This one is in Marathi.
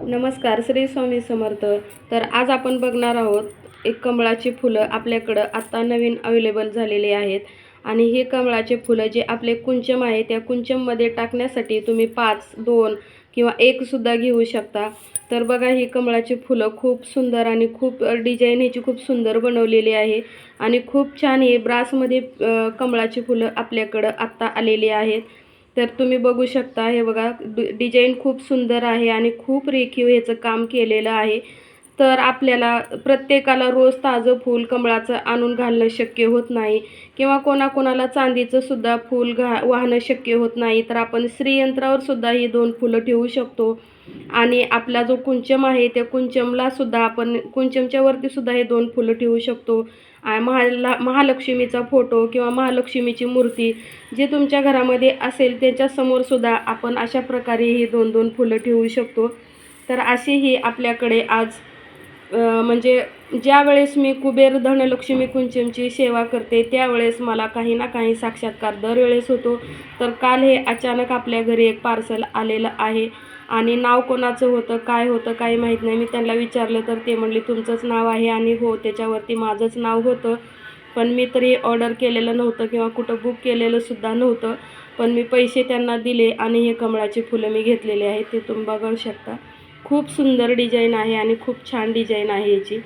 नमस्कार श्री स्वामी समर्थ. तर आज आपण बघणार आहोत एक कमळाची फुलं आपल्याकडं आत्ता नवीन अवेलेबल झालेली आहेत. आणि हे कमळाचे फुलं जे आपले कुंचम आहे त्या कुंचममध्ये टाकण्यासाठी तुम्ही पाच दोन किंवा एकसुद्धा घेऊ शकता. तर बघा ही कमळाची फुलं खूप सुंदर आणि खूप डिझाईन ह्याची खूप सुंदर बनवलेली आहे. आणि खूप छान हे ब्रासमध्ये कमळाची फुलं आपल्याकडं आत्ता आलेली आहेत. तर तुम्ही बघू शकता हे बघा डि- डिझाईन खूप सुंदर आहे आणि खूप रेखीव ह्याचं काम केलेलं आहे. तर आपल्याला प्रत्येकाला रोज ताजं फूल कमळाचं आणून घालणं शक्य होत नाही किंवा कोणाकोणाला चांदीचं सुद्धा फूल घा वाहणं शक्य होत नाही. तर आपण श्रीयंत्रावर सुद्धा ही दोन फुलं ठेवू शकतो. आणि आपला जो कुंचम आहे त्या कुंचमला सुद्धा आपण कुंचमच्या वरती सुद्धा हे दोन फुलं ठेवू शकतो. महाला महालक्ष्मीचा फोटो किंवा महालक्ष्मीची मूर्ती जे तुमच्या घरामध्ये असेल त्याच्यासमोर सुद्धा आपण अशा प्रकारे ही दोन दोन फुलं ठेवू शकतो. तर अशी ही आपल्याकडे आज म्हणजे ज्या वेळेस मी कुबेर धनलक्ष्मी कुंचमची सेवा करते त्यावेळेस मला काही ना काही साक्षात्कार दरवेळेस होतो. तर काल हे अचानक आपल्या घरी एक पार्सल आलेलं आहे. आणि नाव कोणाचं होतं काय होतं काही माहीत नाही. मी त्यांना विचारलं तर ते म्हणले तुमचंच नाव आहे आणि हो त्याच्यावरती माझंच नाव होतं. पण मी तरी ऑर्डर केलेलं नव्हतं किंवा कुठं बुक केलेलं सुद्धा नव्हतं. पण मी पैसे त्यांना दिले आणि हे कमळाची फुलं मी घेतलेले आहेत ते तुम्ही बघू शकता. खूप सुंदर डिझाईन आहे आणि खूप छान डिझाईन आहे याची.